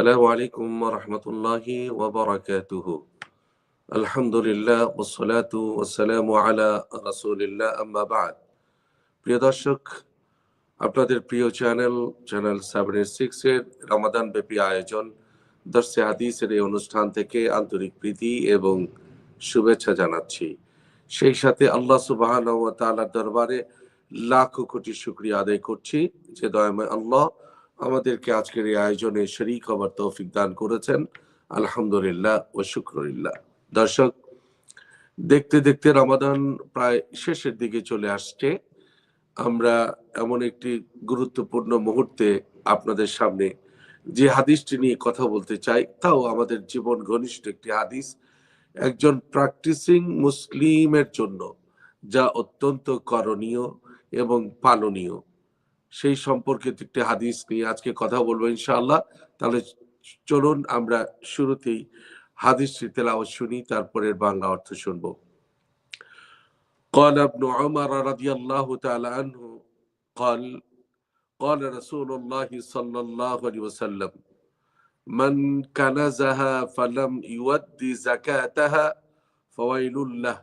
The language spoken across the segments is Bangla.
السلام عليكم ورحمة الله وبركاته الحمد لله والصلاة والسلام على رسول الله أما بعد প্রিয় দর্শক আপনাদের প্রিয় চ্যানেল চ্যানেল সেভেন সিক্স এর রমাদান ব্যাপী আয়োজন দর্শে হাদিসের এই অনুষ্ঠান থেকে আন্তরিক প্রীতি এবং শুভেচ্ছা জানাচ্ছি সেই সাথে আল্লাহ সুবাহ তাআলার দরবারে লাখো কোটি শুক্রিয়া আদায় করছি যে দয়াময় আল্লাহ আমাদেরকে আজকের এই আয়োজনে শরিক হবার তৌফিক দান করেছেন। আলহামদুলিল্লাহ ও শুক্রিল্লাহ দর্শক, দেখতে দেখতে রমাদান প্রায় শেষের দিকে চলে আসছে। আমরা এমন একটি গুরুত্বপূর্ণ মুহূর্তে আপনাদের সামনে যে হাদিসটি নিয়ে কথা বলতে চাই, তাও আমাদের জীবন ঘনিষ্ঠ একটি হাদিস। একজন প্র্যাকটিসিং মুসলিমের জন্য যা অত্যন্ত করণীয় এবং পালনীয়। সেই সম্পর্কিত একটি হাদিস নিয়ে আজকে কথা বলবো ইনশাআল্লাহ তাহলে চলুন আমরা শুরুতেই হাদিসটি তেলাওয়াত শুনি তারপরের বাংলা অর্থ শুনবো قال ابن عمر رضي الله تعالى عنه قال قال رسول الله صلى الله عليه وسلم من كنزها فلم يؤد زكاتها فويل له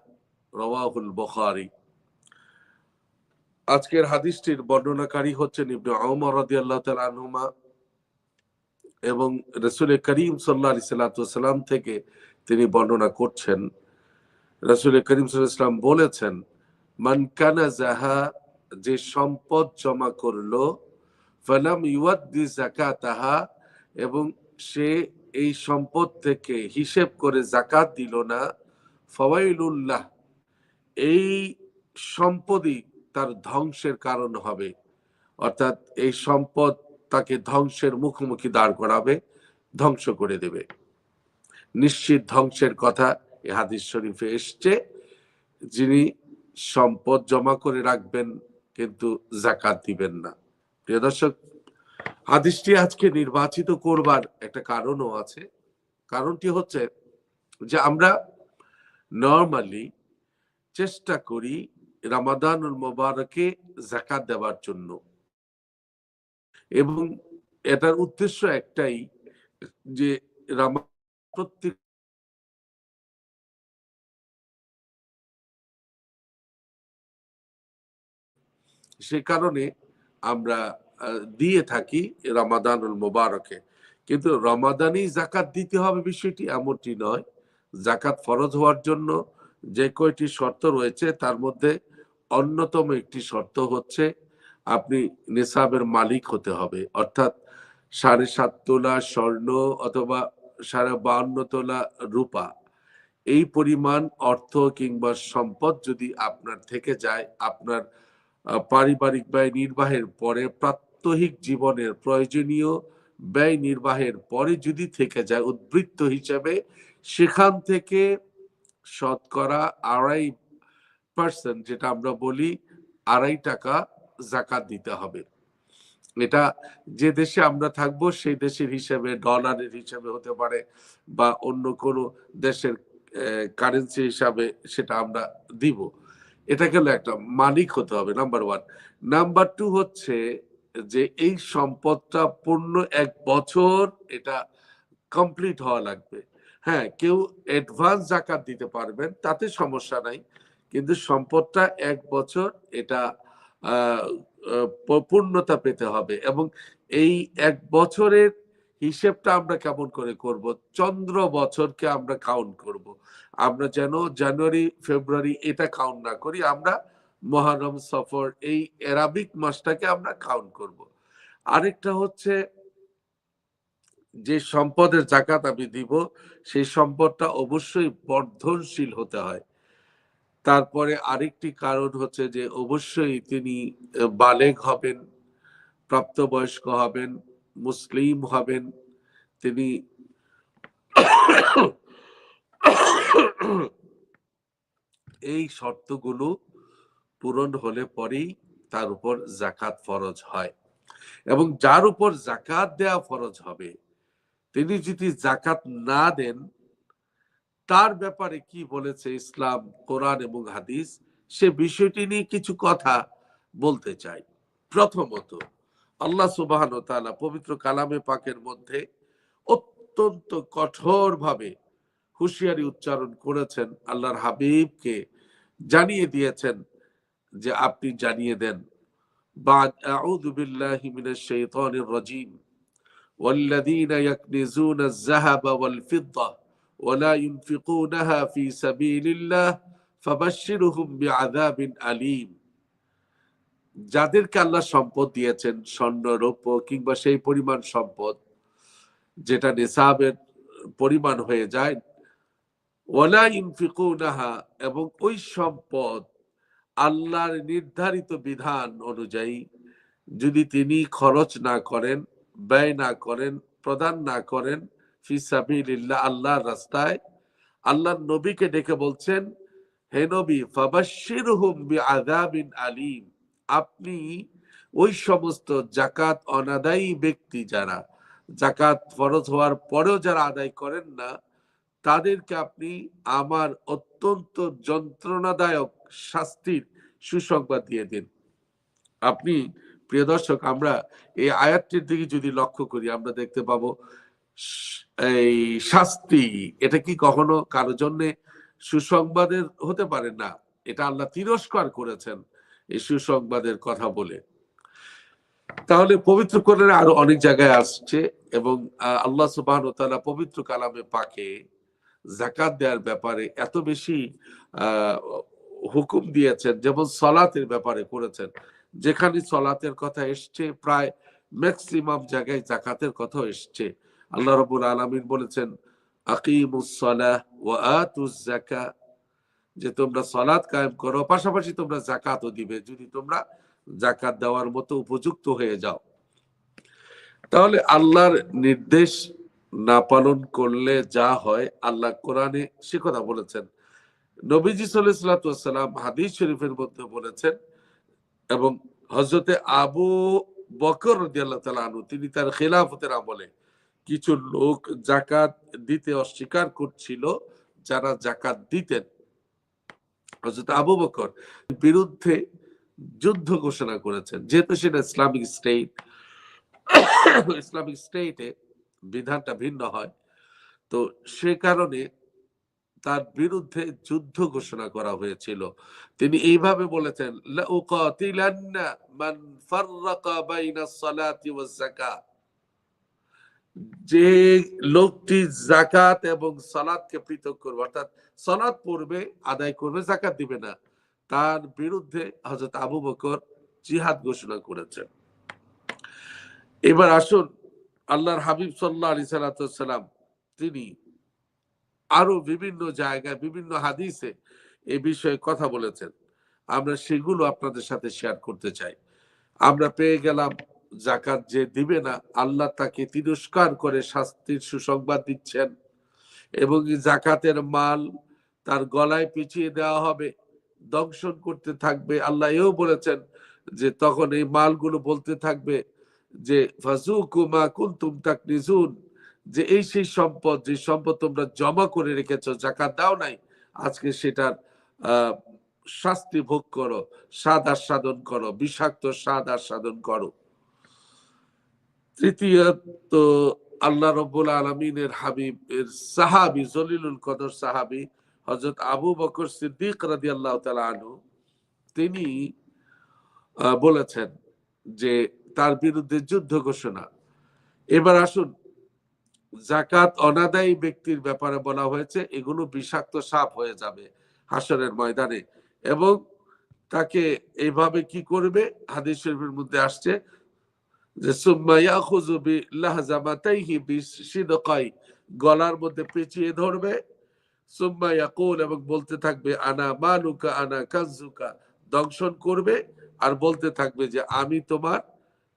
رواه البخاري আজকের হাদিসটির বর্ণনাকারী হচ্ছেন ইবনে ওমর রাদিয়াল্লাহু তাআলা আনহুমা এবং রাসূল করিম সাল্লাল্লাহু সাল্লাম থেকে তিনি বর্ণনা করছেন। রাসূল করিম সাল্লাল্লাহু বলেছেন, মান কানা জাহা যে সম্পদ জমা করল, ফালাম ইউয়াদ্দি যাকাতাহা, এবং সে এই সম্পদ থেকে হিসেব করে জাকাত দিল না, ফওয়াইলুল্লাহ, এই সম্পদই তার ধ্বংসের কারণ হবে। অর্থাৎ এই সম্পদ তাকে ধ্বংসের মুখোমুখি দাঁড় করাবে, ধ্বংস করে দেবে। নিশ্চিত ধ্বংসের কথা এ হাদিস শরীফে এসছে। যিনি সম্পদ জমা করে রাখবেন, কিন্তু জাকাত দিবেন না। প্রিয় দর্শক, হাদিসটি আজকে নির্বাচিত করবার একটা কারণও আছে। কারণটি হচ্ছে যে আমরা নর্মালি চেষ্টা করি রামাদানুল মোবারকে জাকাত দেওয়ার জন্য। এবং এটার উদ্দেশ্য একটাই যে প্রত্যেক সে কারণে আমরা দিয়ে থাকি রমাদানুল মোবারকে। কিন্তু রমাদানই জাকাত দিতে হবে বিষয়টি এমনটি নয়। জাকাত ফরজ হওয়ার জন্য যে কয়টি শর্ত রয়েছে, তার মধ্যে অন্যতম একটি শর্ত হচ্ছে আপনি নিসাবের মালিক হতে হবে। অর্থাৎ সাড়ে সাত তোলা স্বর্ণ অথবা সাড়ে বান্ন তোলা রূপা, এই পরিমাণ অর্থ কিংবা সম্পদ যদি আপনার থেকে যায়, আপনার পারিবারিক ব্যয় নির্বাহের পরে, প্রাত্যহিক জীবনের প্রয়োজনীয় ব্যয় নির্বাহের পরে যদি থেকে যায়, উদ্বৃত্ত হিসেবে সেখান থেকে শতকরা আড়াই পার্সেন্ট যেটা আমরা বলি আড়াই টাকা জাকাত দিতে হবে। এটা যে দেশে আমরা থাকব, সেই দেশের হিসেবে, ডলারের হিসেবে হতে পারে বা অন্য কোনো দেশের কারেন্সি হিসাবে সেটা আমরা দিব। এটা গেল একটা মালিক হতে হবে নাম্বার ওয়ান নাম্বার টু হচ্ছে যে এই সম্পদটা পূর্ণ এক বছর এটা কমপ্লিট হওয়া লাগবে। হ্যাঁ কেউ অ্যাডভান্স জাকাত দিতে পারবেন, তাতে সমস্যা নাই। কিন্তু সম্পদটা এক বছর এটা পূর্ণতা পেতে হবে এবং এই এক বছরের হিসেবটা আমরা কেমন করে করব? চন্দ্র বছরকে আমরা কাউন্ট করব। আমরা যেন জানুয়ারি, ফেব্রুয়ারি এটা কাউন্ট না করি, আমরা মহারম সফর এই অ্যারাবিক মাসটাকে আমরা কাউন্ট করব। আরেকটা হচ্ছে যে সম্পদের জাকাত আমি দিব, সেই সম্পদটা অবশ্যই বর্ধনশীল হতে হয়। তারপরে আরেকটি কারণ হচ্ছে যে অবশ্যই তিনি বালেগ হবেন, প্রাপ্তবয়স্ক হবেন, মুসলিম হবেন। তিনি এই শর্তগুলো পূরণ হলে পরেই তার উপর জাকাত ফরজ হয় এবং যার উপর জাকাত দেয়া ফরজ হবে তিনি যদি জাকাত না দেন, তার ব্যাপারে কি বলেছে ইসলাম, কোরআন এবং হাদিস? সে বিষয়টি নিয়ে কিছু কথা বলতে চাই। প্রথমত, আল্লাহ সুবাহন তালা পবিত্র কালামে পাকের মধ্যে অত্যন্ত কঠোরভাবে হুশিয়ারি উচ্চারণ করেছেন। আল্লাহর হাবিবকে জানিয়ে দিয়েছেন যে আপনি জানিয়ে দেন বা আউদুবিল্লাহ মিনাশ শাইতানির রাজিম। والذين يكنزون الذهب والفضة ولا ينفقونها في سبيل الله فبشرهم بعذاب أليم যাদেরকে আল্লাহ সম্পদ দিয়েছেন স্বর্ণ রৌপ্য কিংবা সেই পরিমাণ সম্পদ যেটা নিসাবের পরিমাণ হয়ে যায় ওয়ালা ইনফিকুনাহা এবং ওই সম্পদ আল্লাহর নির্ধারিত বিধান অনুযায়ী যদি তিনি খরচ না করেন ব্যয় না করেন, প্রদান না করেন ফিসাবিল্লাহ আল্লাহর রাস্তায়। আল্লাহর নবীকে ডেকে বলছেন, হে নবী বিআযাবিন আলিম। আপনি ওই সমস্ত জাকাত অনাদায়ী ব্যক্তি যারা জাকাত ফরজ হওয়ার পরেও যারা আদায় করেন না, তাদেরকে আপনি আমার অত্যন্ত যন্ত্রণাদায়ক শাস্তির সুসংবাদ দিয়ে দিন। আপনি প্রিয় দর্শক, আমরা এই আয়াতটির দিকে যদি লক্ষ্য করি, আমরা দেখতে পাবো এই শাস্তি। এটা কি কখনো কারও জন্য সুসংবাদের হতে পারে না? এটা আল্লাহ তিরস্কার করেছেন এই সুসংবাদের কথা বলে। তাহলে পবিত্র কোরআনে আরও অনেক জায়গায় আসছে এবং আল্লাহ সুবাহ তাআলা পবিত্র কালামে পাকে জাকাত দেওয়ার ব্যাপারে এত বেশি হুকুম দিয়েছেন, যেমন সলাতের ব্যাপারে করেছেন। যেখানে সলাতের কথা এসছে, প্রায় ম্যাক্সিমাম জায়গায় জাকাতের কথা এসছে। আল্লাহ রবুল আলমিন বলেছেন যে তোমরা সলাৎ কায়েম করো, পাশাপাশি তোমরা জাকাতও দিবে, যদি তোমরা জাকাত দেওয়ার মতো উপযুক্ত হয়ে যাও। তাহলে আল্লাহর নির্দেশ না পালন করলে যা হয়, আল্লাহ কোরআনে সে কথা বলেছেন। নবীজি সাল্লাম হাদিস শরীফের মধ্যে বলেছেন এবং হজরতে আবু বকর আনহু, তিনি তার খেলাফতের আমলে কিছু লোক জাকাত দিতে অস্বীকার করছিল, যারা জাকাত দিতেন। হজরত আবু বকর বিরুদ্ধে যুদ্ধ ঘোষণা করেছেন, যেহেতু সেটা ইসলামিক স্টেট। ইসলামিক স্টেটে বিধানটা ভিন্ন হয়। তো সে কারণে তার বিরুদ্ধে যুদ্ধ ঘোষণা করা হয়েছিল। তিনি এইভাবে বলেছেন যে লোকটি জাকাত এবং সালাতকে পৃথক করবে, অর্থাৎ সালাত পড়বে, আদায় করবে জাকাত দিবে না, তার বিরুদ্ধে হযরত আবু বকর জিহাদ ঘোষণা করেছেন। এবার আসুন, আল্লাহর হাবিব সাল্লাহ আলি সাল্লাম তিনি আরও বিভিন্ন জায়গায়, বিভিন্ন হাদিসে এ বিষয়ে কথা বলেছেন। আমরা সেগুলো আপনাদের সাথে শেয়ার করতে চাই। আমরা পেয়ে গেলাম জাকাত যে দিবে না, আল্লাহ তাকে তিরস্কার করে শাস্তির সুসংবাদ দিচ্ছেন এবং জাকাতের মাল তার গলায় পিছিয়ে দেওয়া হবে, দংশন করতে থাকবে। আল্লাহ এও বলেছেন যে তখন এই মালগুলো বলতে থাকবে যে ফাজুকুমা কুনতুম তাকনিজুন। যে এই সেই সম্পদ, যে সম্পদ তোমরা জমা করে রেখেছো, জাকাত দাও নাই, আজকে সেটার শাস্তি ভোগ করো, স্বাদ আস্বাদন করো, বিষাক্ত স্বাদ আস্বাদন করো। তৃতীয়ত আল্লাহ রব্বুল আলমিনের হাবিব, এর সাহাবি, জলিলুল কদর সাহাবি হজরত আবু বকর সিদ্দিক রাদি আল্লাহ আনু তিনি বলেছেন যে তার বিরুদ্ধে যুদ্ধ ঘোষণা। এবার আসুন জাকাত অনাদায়ী ব্যক্তির ব্যাপারে বলা হয়েছে, এগুলো বিষাক্ত সাপ হয়ে যাবে হাসরের ময়দানে। এবং তাকে এইভাবে কি করবে? হাদিস শরীফের মধ্যে আসছে যে গলার মধ্যে পেঁচিয়ে ধরবে। এবং বলতে থাকবে, আনা মালুকা, আনা কাজুকা দংশন করবে, আর বলতে থাকবে যে, আমি তোমার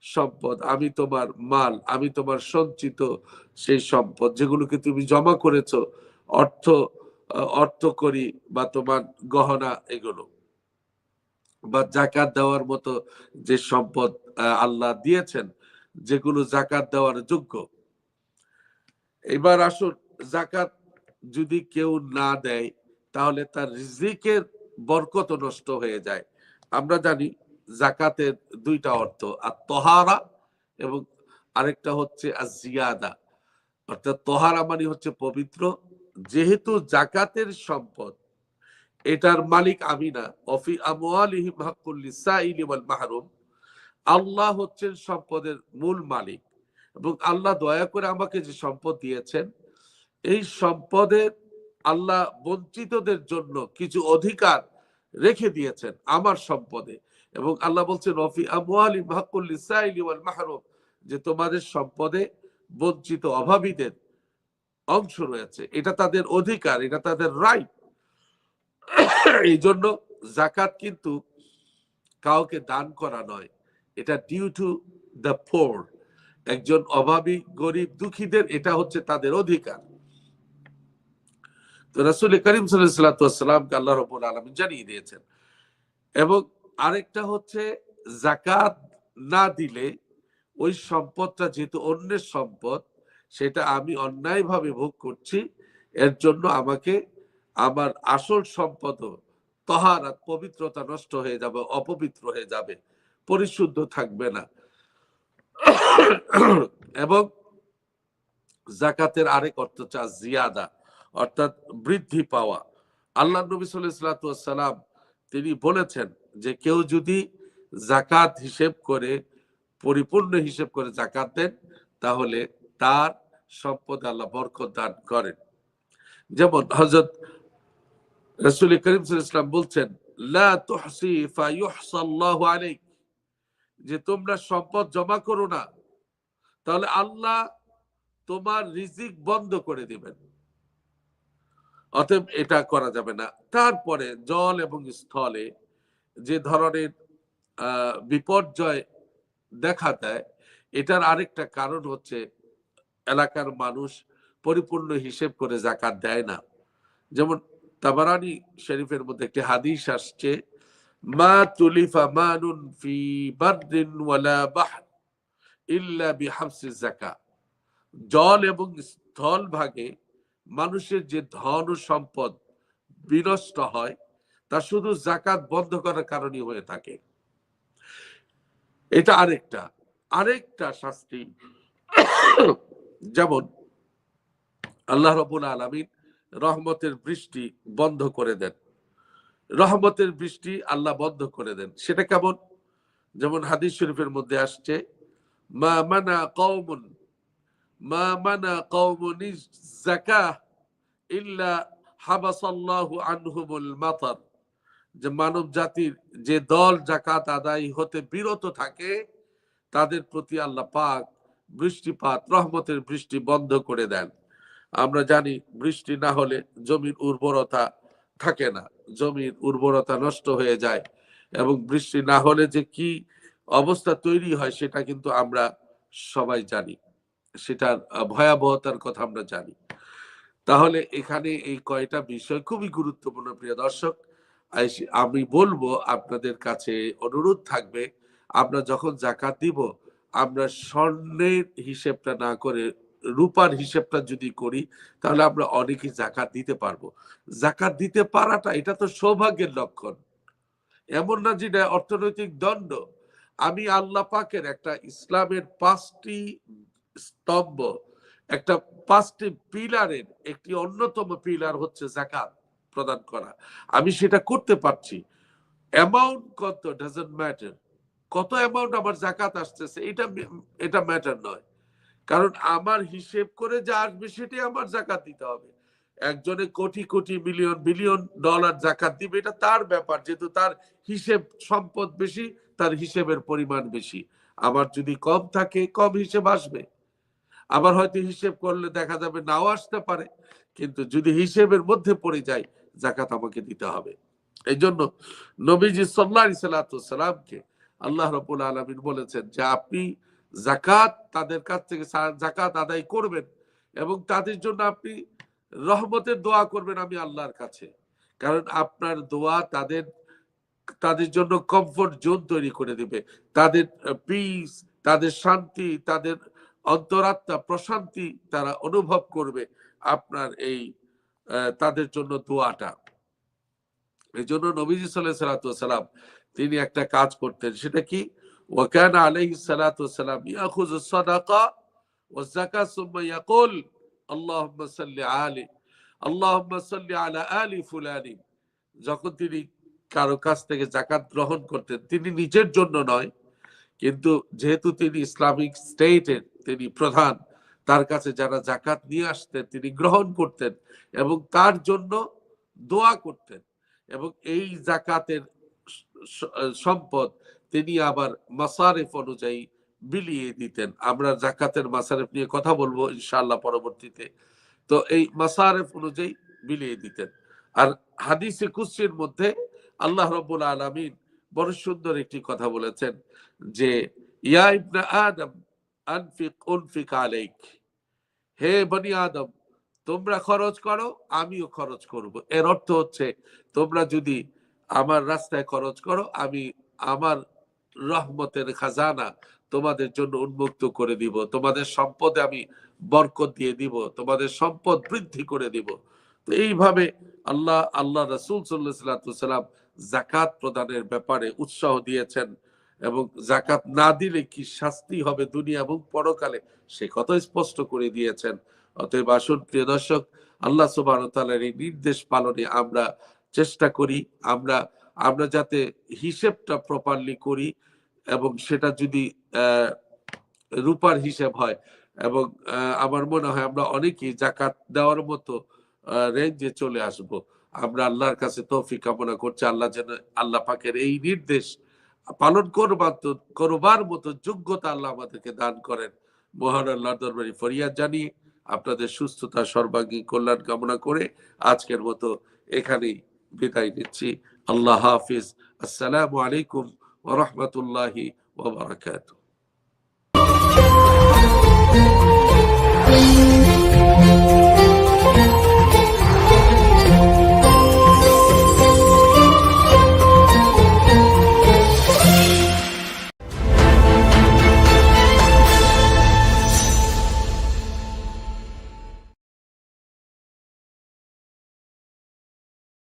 সম্পদ, আমি তোমার মাল, আমি তোমার সঞ্চিত সেই সম্পদ যেগুলোকে তুমি জমা করেছ, অর্থ অর্থ করি বা তোমার গহনা এগুলো বা জাকাত দেওয়ার মতো যে সম্পদ আল্লাহ দিয়েছেন, যেগুলো জাকাত দেওয়ার যোগ্য। এবার আসুন, জাকাত যদি কেউ না দেয়, তাহলে তার রিজিকের বরকত নষ্ট হয়ে যায়। আমরা জানি জাকাতের দুইটা অর্থ আর তহারা এবং আরেকটা হচ্ছে আর জিয়াদা অর্থাৎ তোহারা মানে হচ্ছে পবিত্র। যেহেতু জাকাতের সম্পদ, এটার মালিক আমি না। অফি মাহরুম। আল্লাহ হচ্ছেন সম্পদের মূল মালিক এবং আল্লাহ দয়া করে আমাকে যে সম্পদ দিয়েছেন, এই সম্পদের আল্লাহ বঞ্চিতদের জন্য কিছু অধিকার রেখে দিয়েছেন আমার সম্পদে। এবং আল্লাহ বলছেন রফি আমওয়ালি মাহকুল ওয়াল মাহরুম, যে তোমাদের সম্পদে বঞ্চিত অভাবীদের অংশ রয়েছে। এটা তাদের অধিকার, এটা তাদের রাইট এই জন্য জাকাত কিন্তু কাউকে দান করা নয়, এটা ডিউ টু দ্য ফোর একজন অভাবী, গরিব, দুঃখীদের এটা হচ্ছে তাদের অধিকার। তো রাসুল করিম সাল্লামকে আল্লাহ রবুল আলমিন জানিয়ে দিয়েছেন। এবং আরেকটা হচ্ছে জাকাত না দিলে ওই সম্পদটা যেহেতু অন্যের সম্পদ, সেটা আমি অন্যায়ভাবে ভোগ করছি, এর জন্য আমাকে আমার আসল সম্পদ তহারাত পবিত্রতা নষ্ট হয়ে যাবে, অপবিত্র হয়ে যাবে, পরিশুদ্ধ থাকবে না। এবং জাকাতের আরেক অর্থ চা জিয়াদা, অর্থাৎ বৃদ্ধি পাওয়া। আল্লাহ নবী সাল্লাম তিনি বলেছেন যে কেউ যদি জাকাত হিসেব করে, পরিপূর্ণ হিসেব করে জাকাত দেন, তাহলে তার সম্পদ আল্লাহ বরকত দান করেন। যেমন হজরত রসুল করিম ইসলাম বলছেন যে তোমরা সম্পদ জমা করো না, তাহলে আল্লাহ তোমার রিজিক বন্ধ করে দিবেন। অতএব এটা করা যাবে না। তারপরে জল এবং স্থলে যে ধরনের বিপর্যয় দেখা দেয়, এটার আরেকটা কারণ হচ্ছে এলাকার মানুষ পরিপূর্ণ হিসেব করে জাকাত দেয় না। যেমন তাবারানি শরীফের মধ্যে একটি হাদিস আসছে, মা তুলিফা মানুন ফি বারদিন ওয়ালা বাহর ইল্লা বিহাবসি জাকা জল এবং স্থল ভাগে মানুষের যে ধন ও সম্পদ বিনষ্ট হয়, তা শুধু জাকাত বন্ধ করার কারণে হয়ে থাকে। এটা আরেকটা আরেকটা শাস্তি। যেমন আল্লাহ রবুল আলমিন রহমতের বৃষ্টি বন্ধ করে দেন। রহমতের বৃষ্টি আল্লাহ বন্ধ করে দেন। সেটা কেমন? যেমন হাদিস শরীফের মধ্যে আসছে, মা মানা কৌমুন মা মানা কৌমুন জাকা হাবাসাল্লাহু আনহুমুল মাতার। যে মানব জাতির যে দল জাকাত আদায় হতে বিরত থাকে, তাদের প্রতি আল্লাহ পাক বৃষ্টিপাত, রহমতের বৃষ্টি বন্ধ করে দেন। আমরা জানি বৃষ্টি না হলে জমির উর্বরতা থাকে না, জমির উর্বরতা নষ্ট হয়ে যায়। এবং বৃষ্টি না হলে যে কি অবস্থা তৈরি হয়, সেটা কিন্তু আমরা সবাই জানি। সেটার ভয়াবহতার কথা আমরা জানি। তাহলে এখানে এই কয়টা বিষয় খুবই গুরুত্বপূর্ণ, প্রিয় দর্শক। আমি বলব আপনাদের কাছে অনুরোধ থাকবে, আমরা যখন জাকাত দিব, আমরা স্বর্ণের হিসেবটা না করে রূপার হিসেবটা যদি করি, তাহলে আমরা অনেকে জাকাত দিতে পারব। জাকাত দিতে পারাটা, এটা তো সৌভাগ্যের লক্ষণ। এমন না যেটা অর্থনৈতিক দণ্ড। আমি আল্লাহ পাকের একটা ইসলামের পাঁচটি স্তম্ভ, একটা পাঁচটি পিলারের একটি অন্যতম পিলার হচ্ছে জাকাত প্রদান করা। আমি সেটা করতে পারছি। অ্যামাউন্ট কত? ডাজেন্ট ম্যাটার কত অ্যামাউন্ট আমার জাকাত আসতেছে? এটা এটা ম্যাটার নয়। কারণ আমার হিসেব করে যা আসবে সেটাই আমার জাকাত দিতে হবে। একজনে crore crore million billion dollar জাকাত দিবে, এটা তার ব্যাপার। যেহেতু তার হিসেব সম্পদ বেশি, তার হিসেবের পরিমাণ বেশি। আমার যদি কম থাকে, কম হিসেব আসবে। আবার হয়তো হিসেব করলে দেখা যাবে নাও আসতে পারে, কিন্তু যদি হিসেবের মধ্যে পড়ে যায় জাকাত আমাকে দিতে হবে। এই জন্য নবীজি সাল্লাহ সাল্লামকে আল্লাহ রবুল আলমিন বলেছেন যে আপনি জাকাত তাদের কাছ থেকে জাকাত আদায় করবেন এবং তাদের জন্য আপনি রহমতের দোয়া করবেন আমি আল্লাহর কাছে। কারণ আপনার দোয়া তাদের তাদের জন্য কমফোর্ট জোন তৈরি করে দিবে। তাদের পিস তাদের শান্তি, তাদের অন্তরাত্মা, প্রশান্তি তারা অনুভব করবে আপনার এই তাদের জন্য দোয়াটা। এই জন্য নবীজি সাল্লাহ তিনি একটা কাজ করতেন, সেটা কি? ওয়াকান আলহি সালাতাম ইয়াখুজ ও জাকা সুম্মা ইয়াকুল, আল্লাহুম্মা সাল্লি আলী সাল্লি আলা আলী ফুলানি। যখন তিনি কারও কাছ থেকে জাকাত গ্রহণ করতেন, তিনি নিজের জন্য নয় কিন্তু যেহেতু তিনি ইসলামিক স্টেটের তিনি প্রধান, তার কাছে যারা জাকাত নিয়ে আসতেন, তিনি গ্রহণ করতেন এবং তার জন্য দোয়া করতেন এবং এই জাকাতের সম্পদ তিনি আবার মাসারেফ অনুযায়ী বিলিয়ে দিতেন। আমরা জাকাতের মাসারেফ নিয়ে কথা বলব ইনশাআল্লাহ পরবর্তীতে। তো এই মাসারেফ অনুযায়ী বিলিয়ে দিতেন। আর হাদিসে কুসির মধ্যে আল্লাহ রব্বুল আলামিন বড় সুন্দর একটি কথা বলেছেন যে, ইয়া ইবনা আদম, আনফিক, উনফিক আলাইক। হে বনি আদম, তোমরা খরচ করো, আমিও খরচ করব। এর অর্থ হচ্ছে, তোমরা যদি আমার রাস্তায় খরচ করো, আমি আমার রহমতের খাজানা তোমাদের জন্য উন্মুক্ত করে দিব। তোমাদের সম্পদে আমি বরকত দিয়ে দিব। তোমাদের সম্পদ বৃদ্ধি করে দিব। তো এইভাবে আল্লাহ আল্লাহ রসুল সাল্লাহ সাল্লাম জাকাত প্রদানের ব্যাপারে উৎসাহ দিয়েছেন এবং জাকাত না দিলে কি শাস্তি হবে দুনিয়া এবং পরকালে? সে কথা স্পষ্ট করে দিয়েছেন। অতএব আসুন, প্রিয় দর্শক, আল্লাহ সুবাহ তাআলার এই নির্দেশ পালনে আমরা চেষ্টা করি। আমরা আমরা যাতে হিসেবটা প্রপারলি করি এবং সেটা যদি রূপার হিসেব হয় এবং আমার মনে হয় আমরা অনেকেই জাকাত দেওয়ার মতো রেঞ্জে চলে আসব। আমরা আল্লাহর কাছে তৌফিক কামনা করছি। আল্লাহ যেন আল্লাহ পাকের এই নির্দেশ পালন করবার তো করবার মতো যোগ্যতা আল্লাহ আমাদেরকে দান করেন। মহান আল্লাহ দরবারি ফরিয়াদ জানিয়ে আপনাদের সুস্থতা, সর্বাঙ্গীন কল্যাণ কামনা করে আজকের মতো এখানেই বিদায় নিচ্ছি। আল্লাহ হাফিজ। আসসালামু আলাইকুম ওরহমতুল্লাহি ওবরাকাতুহ